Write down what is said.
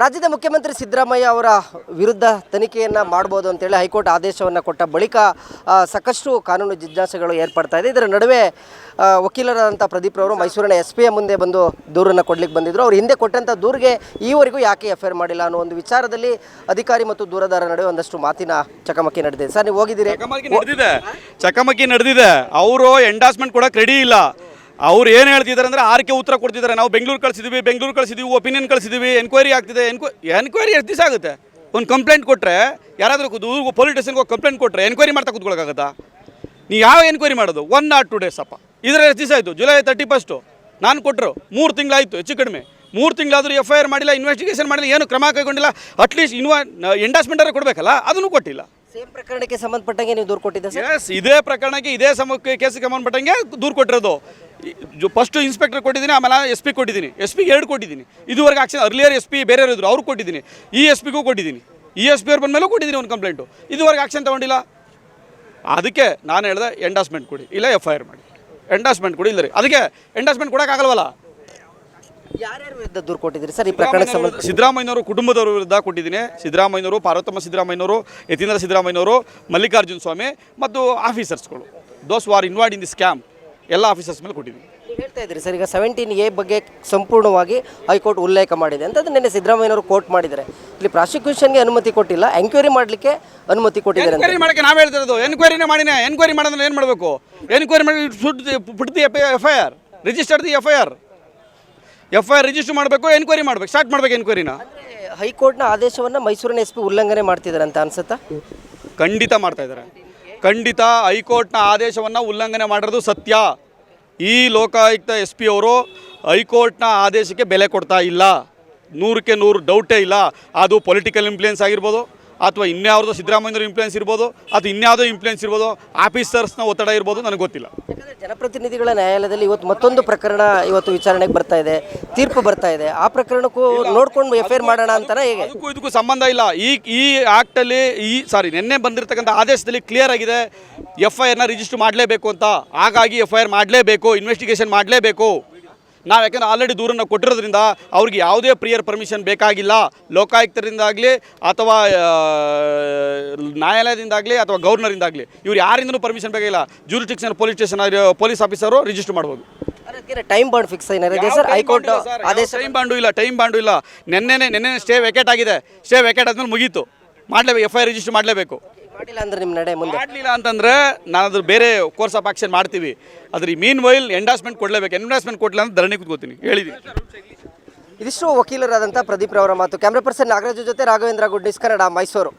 ರಾಜ್ಯದ ಮುಖ್ಯಮಂತ್ರಿ ಸಿದ್ದರಾಮಯ್ಯ ಅವರ ವಿರುದ್ಧ ತನಿಖೆಯನ್ನು ಮಾಡ್ಬೋದು ಅಂತೇಳಿ ಹೈಕೋರ್ಟ್ ಆದೇಶವನ್ನು ಕೊಟ್ಟ ಬಳಿಕ ಸಾಕಷ್ಟು ಕಾನೂನು ಜಿಜ್ಞಾಸೆಗಳು ಏರ್ಪಡ್ತಾ ಇದೆ. ಇದರ ನಡುವೆ ವಕೀಲರಾದಂಥ ಪ್ರದೀಪ್ ಅವರು ಮೈಸೂರಿನ ಎಸ್ ಪಿಯ ಮುಂದೆ ಬಂದು ದೂರನ್ನು ಕೊಡ್ಲಿಕ್ಕೆ ಬಂದಿದ್ದರು ಅವ್ರು ಹಿಂದೆ ಕೊಟ್ಟಂಥ ದೂರಿಗೆ ಈವರೆಗೂ ಯಾಕೆ ಎಫ್ ಐ ಮಾಡಿಲ್ಲ ಅನ್ನೋ ಒಂದು ವಿಚಾರದಲ್ಲಿ ಅಧಿಕಾರಿ ಮತ್ತು ದೂರದಾರ ನಡುವೆ ಒಂದಷ್ಟು ಮಾತಿನ ಚಕಮಕಿ ನಡೆದಿದೆ. ಸರ್, ನೀವು ಹೋಗಿದ್ದೀರಿ? ಚಕಮಕಿ ನಡೆದಿದೆ. ಅವರು ಎಂಡಾಸ್ಮೆಂಟ್ ಕೂಡ ರೆಡಿ ಇಲ್ಲ. ಅವ್ರು ಏನು ಹೇಳ್ತಿದ್ದಾರೆ ಅಂದರೆ ಆರ್ಕೆ ಉತ್ತರ ಕೊಡ್ತಿದ್ದಾರೆ. ನಾವು ಬೆಂಗಳೂರು ಕಳಿಸಿದ್ದೀವಿ ಬೆಂಗಳೂರು ಕಳಿಸಿದ್ದೀವಿ ಒಪಿನಿಯನ್ ಕಳಿಸಿದ್ದೀವಿ ಎನ್ಕ್ವೈರಿ ಆಗ್ತಿದೆ. ಎನ್ಕ್ವ ಎನ್ಕ್ವೈರಿ ಎಷ್ಟು ದಿವಸ ಆಗುತ್ತೆ? ಒಂದು ಕಂಪ್ಲೇಂಟ್ ಕೊಟ್ಟರೆ ಯಾರಾದರೂ ದೂರು ಪೊಲೀಸ್ ಸ್ಟೇಷನ್ಗೆ ಹೋಗಿ ಕಂಪ್ಲೇಂಟ್ ಕೊಟ್ಟರೆ ಎನ್ಕ್ವೈರಿ ಮಾಡ್ತಾ ಕೂತ್ಕೊಳ್ಳೋಕ್ಕಾಗತ್ತಾ ನೀವು ಯಾವ ಎನ್ಕ್ವೈರಿ ಮಾಡೋದು? ಒನ್ ಆರ್ ಟು ಡೇಸ್ ಅಪ್ಪ ಇದರ ಎಷ್ಟು ದಿವಸ ಆಯಿತು? ಜುಲೈ ತರ್ಟಿ ಫಸ್ಟು ನಾನು ಕೊಟ್ಟರು ಮೂರು ತಿಂಗಳಾಯಿತು, ಹೆಚ್ಚು ಕಡಿಮೆ. ಮೂರು ತಿಂಗಳಾದರೂ ಎಫ್ ಐ ಆರ್ ಮಾಡಿಲ್ಲ ಇನ್ವೆಸ್ಟಿಗೇಷನ್ ಮಾಡಿಲ್ಲ, ಏನು ಕ್ರಮ ಕೈಗೊಂಡಿಲ್ಲ ಅಟ್ಲೀಸ್ಟ್ ಇನ್ವಾ ಎಂಡಾಸ್ಮೆಂಟ್ ಕೊಡಬೇಕಲ್ಲ, ಅದನ್ನು ಕೊಟ್ಟಿಲ್ಲ. ಸೇಮ್ ಪ್ರಕರಣಕ್ಕೆ ಸಂಬಂಧಪಟ್ಟಂಗೆ ನೀವು ದೂರು ಕೊಟ್ಟಿದ್ದೆ ಎಸ್ ಇದೇ ಪ್ರಕರಣಕ್ಕೆ ಇದೇ ಸಮ ಕೇಸಿಗೆ ಸಂಬಂಧಪಟ್ಟಂಗೆ ದೂರು ಕೊಟ್ಟಿರೋದು. ಫಸ್ಟ್ ಇನ್ಸ್ಪೆಕ್ಟರ್ ಕೊಟ್ಟಿದ್ದೀನಿ, ಆಮೇಲೆ ಎಸ್ ಪಿ ಕೊಟ್ಟಿದ್ದೀನಿ. ಎಸ್ ಪಿ ಎರಡು ಕೊಟ್ಟಿದ್ದೀನಿ. ಇದುವರೆಗೆ ಆಕ್ಷನ್ ಅರ್ಲಿಯರ್ ಎಸ್ ಪಿ ಬೇರೆಯವರು ಇದ್ರು, ಅವ್ರು ಕೊಟ್ಟಿದ್ದೀನಿ. ಈ ಎಸ್ ಪಿಗೂ ಕೊಟ್ಟಿದ್ದೀನಿ. ಈ ಎಸ್ ಪಿ ಅವ್ರು ಬಂದಮೇಲೂ ಕೊಟ್ಟಿದ್ದೀನಿ ಒಂದು ಕಂಪ್ಲೇಂಟು ಇದುವರೆಗೆ ಆಕ್ಷನ್ ತೊಗೊಂಡಿಲ್ಲ. ಅದಕ್ಕೆ ನಾನು ಹೇಳ್ದೆ ಎಂಡಾಸ್ಮೆಂಟ್ ಕೊಡಿ. ಇಲ್ಲ ಎಫ್ ಐ ಆರ್ ಮಾಡಿ. ಎಂಡಾಸ್ಮೆಂಟ್ ಕೊಡಿ, ಇಲ್ಲ ರೀ. ಅದಕ್ಕೆ ಎಂಡಾಸ್ಮೆಂಟ್ ಕೊಡೋಕ್ಕಾಗಲ್ವಲ್ಲ? ಯಾರ್ಯಾರ ವಿರುದ್ಧ ದೂರು ಕೊಟ್ಟಿದ್ದೀರಿ? ಸರ್ ಈ ಪ್ರಕರಣ ಸಂಬಂಧ ಸಿದ್ದರಾಮಯ್ಯನವರು ಕುಟುಂಬದವರ ವಿರುದ್ಧ ಕೊಟ್ಟಿದ್ದೀನಿ. ಸಿದ್ದರಾಮಯ್ಯನವರು ಪಾರ್ವತಮ್ಮ ಸಿದ್ದರಾಮಯ್ಯನವರು ಯತೀಂದ್ರ ಸಿದ್ದರಾಮಯ್ಯನವರು ಮಲ್ಲಿಕಾರ್ಜುನ ಸ್ವಾಮಿ ಮತ್ತು ಆಫೀಸರ್ಸ್ಗಳು. Those were involved in the scam ಎಲ್ಲ ಆಫೀಸರ್ಸ್ ಮೇಲೆ ಕೊಟ್ಟಿದ್ದೀನಿ. ಹೇಳ್ತಾ ಇದ್ದೀರಿ ಸರ್ ಈಗ ಸೆವೆಂಟೀನ್ ಎ ಬಗ್ಗೆ ಸಂಪೂರ್ಣವಾಗಿ ಹೈಕೋರ್ಟ್ ಉಲ್ಲೇಖ ಮಾಡಿದೆ ಅಂತಂದ್ರೆ ನಿನ್ನೆ ಸಿದ್ದರಾಮಯ್ಯನವರು ಕೋರ್ಟ್ ಮಾಡಿದ್ದಾರೆ. ಇಲ್ಲಿ ಪ್ರಾಸಿಕ್ಯೂಷನ್ಗೆ ಅನುಮತಿ ಕೊಟ್ಟಿಲ್ಲ ಎಂಕ್ವೈರಿ ಮಾಡಲಿಕ್ಕೆ ಅನುಮತಿ ಕೊಟ್ಟಿದ್ದಾರೆ ಅಂತ. ಎನ್ಕ್ವೈರಿ ಮಾಡಕ್ಕೆ ನಾವು ಹೇಳ್ತಿರೋದು ಎನ್ಕ್ವೈರಿನೇ ಮಾಡಿನೇ ಎನ್ಕ್ವೈರಿ ಮಾಡಿದ್ರೆ ಏನು ಮಾಡಬೇಕು? ಎನ್ಕ್ವೈರಿ ಮಾಡಿ should put the F F I R register the F I R F I R register ಮಾಡಬೇಕು ಎನ್ಕ್ವೈರಿ ಮಾಡಬೇಕು ಸ್ಟಾರ್ಟ್ ಮಾಡಬೇಕು ಎನ್ಕ್ವೈರಿನ ಹೈಕೋರ್ಟ್ನ ಆದೇಶವನ್ನು ಮೈಸೂರಿನ ಎಸ್ ಪಿ ಉಲ್ಲಂಘನೆ ಮಾಡ್ತಿದ್ದಾರೆ ಅಂತ ಅನ್ಸುತ್ತಾ? ಖಂಡಿತ ಮಾಡ್ತಾ ಇದ್ದಾರೆ. ಖಂಡಿತ ಹೈಕೋರ್ಟ್ನ ಆದೇಶವನ್ನು ಉಲ್ಲಂಘನೆ ಮಾಡಿರೋದು ಸತ್ಯ. ಈ ಲೋಕಾಯುಕ್ತ ಎಸ್ ಪಿ ಅವರು ಹೈಕೋರ್ಟ್ನ ಆದೇಶಕ್ಕೆ ಬೆಲೆ ಕೊಡ್ತಾ ಇಲ್ಲ. ನೂರಕ್ಕೆ ನೂರು ಡೌಟೇ ಇಲ್ಲ. ಅದು ಪೊಲಿಟಿಕಲ್ ಇನ್ಫ್ಲೂಯೆನ್ಸ್ ಆಗಿರ್ಬೋದು ಅಥವಾ ಇನ್ಯಾವ್ದು ಸಿದ್ದರಾಮಯ್ಯವ್ರ ಇನ್ಫ್ಲೂಯೆನ್ಸ್ ಇರ್ಬೋದು ಅಥವಾ ಇನ್ಯಾವುದೋ ಇನ್ಫ್ಲೂಯೆನ್ಸ್ ಇರ್ಬೋದು ಆಫೀಸರ್ಸ್ನ ಒತ್ತಡ ಇರ್ಬೋದು ನನಗೆ ಗೊತ್ತಿಲ್ಲ. ಯಾಕಂದ್ರೆ ಜನಪ್ರತಿನಿಧಿಗಳ ನ್ಯಾಯಾಲಯದಲ್ಲಿ ಇವತ್ತು ಮತ್ತೊಂದು ಪ್ರಕರಣ ಇವತ್ತು ವಿಚಾರಣೆಗೆ ಬರ್ತಾ ಇದೆ ತೀರ್ಪು ಬರ್ತಾ ಇದೆ. ಆ ಪ್ರಕರಣಕ್ಕೂ ನೋಡ್ಕೊಂಡು ಎಫ್ ಐ ಆರ್ ಮಾಡೋಣ ಅಂತಾನೆ ಹೇಗೆ? ಅದಕ್ಕೂ ಇದಕ್ಕೂ ಸಂಬಂಧ ಇಲ್ಲ. ಈ ಈ ಆ್ಯಕ್ಟಲ್ಲಿ ಈ ಸಾರಿ ನಿನ್ನೆ ಬಂದಿರತಕ್ಕಂಥ ಆದೇಶದಲ್ಲಿ ಕ್ಲಿಯರ್ ಆಗಿದೆ ಎಫ್ ಐ ಆರ್ನ ರಿಜಿಸ್ಟರ್ ಮಾಡಲೇಬೇಕು ಅಂತ. ಹಾಗಾಗಿ ಎಫ್ ಐ ಆರ್ ಮಾಡಲೇಬೇಕು ಇನ್ವೆಸ್ಟಿಗೇಷನ್ ಮಾಡಲೇಬೇಕು. ನಾವು ಯಾಕಂದ್ರೆ ಆಲ್ರೆಡಿ ದೂರನ್ನು ಕೊಟ್ಟಿರೋದ್ರಿಂದ ಅವ್ರಿಗೆ ಯಾವುದೇ ಪ್ರಿಯರ್ ಪರ್ಮಿಷನ್ ಬೇಕಾಗಿಲ್ಲ. ಲೋಕಾಯುಕ್ತರಿಂದಾಗಲಿ ಅಥವಾ ನ್ಯಾಯಾಲಯದಿಂದಾಗಲಿ ಅಥವಾ ಗವರ್ನರಿಂದಾಗಲಿ ಇವ್ರು ಯಾರಿಂದನೂ ಪರ್ಮಿಷನ್ ಬೇಕಾಗಿಲ್ಲ. Jurisdiction police station police officer register ಮಾಡ್ಬೋದು. Time bond fix sir? High court ಆದೇಶ ಟೈಮ್ ಬಾಂಡು ಇಲ್ಲ ಟೈಮ್ ಬಾಂಡು ಇಲ್ಲ. ನಿನ್ನೆನೆ ನಿನ್ನೆ ಸ್ಟೇ ವೆಕೆಟ್ ಆಗಿದೆ. ಸ್ಟೇ ವೆಕೆಟ್ ಆದ್ಮೇಲೆ ಮುಗೀತು. ಮಾಡಲೇಬೇಕು ಎಫ್ ಐ ರಿಜಿಸ್ಟರ್ ಮಾಡಲೇಬೇಕು. ಮಾಡಿಲ್ಲ ಅಂದ್ರೆ ನಿಮ್ಮ ನಡೆ ಮುಂದೆ? ಮಾಡಲಿಲ್ಲ ಅಂತಂದ್ರೆ ನಾನು ಅದ್ರ ಬೇರೆ ಕೋರ್ಸ್ ಆಫ್ ಆಕ್ಷನ್ ಮಾಡ್ತೀವಿ. ಅದ್ರ ಈ ಮೀನ್ ವೈಲ್ ಎಂಡಾಸ್ಮೆಂಟ್ ಕೊಡಲೇಬೇಕು. ಎಂಡಾಸ್ಮೆಂಟ್ ಕೊಡಲಿಲ್ಲ ಅಂತ ಧರಣಿ ಕೂತ್ಕೋತೀನಿ. ಹೇಳಿದ್ದೀನಿ ಇದಿಷ್ಟು ವಕೀಲರಾದಂಥ ಪ್ರದೀಪ್ ರವರ ಮಾತು. ಕ್ಯಾಮ್ರಾ ಪರ್ಸನ್ ನಾಗರಾಜು ಜೊತೆ ರಾಘವೇಂದ್ರ ಗುಡ್ನಿಸ್ ಕನ್ನಡ ಮೈಸೂರು.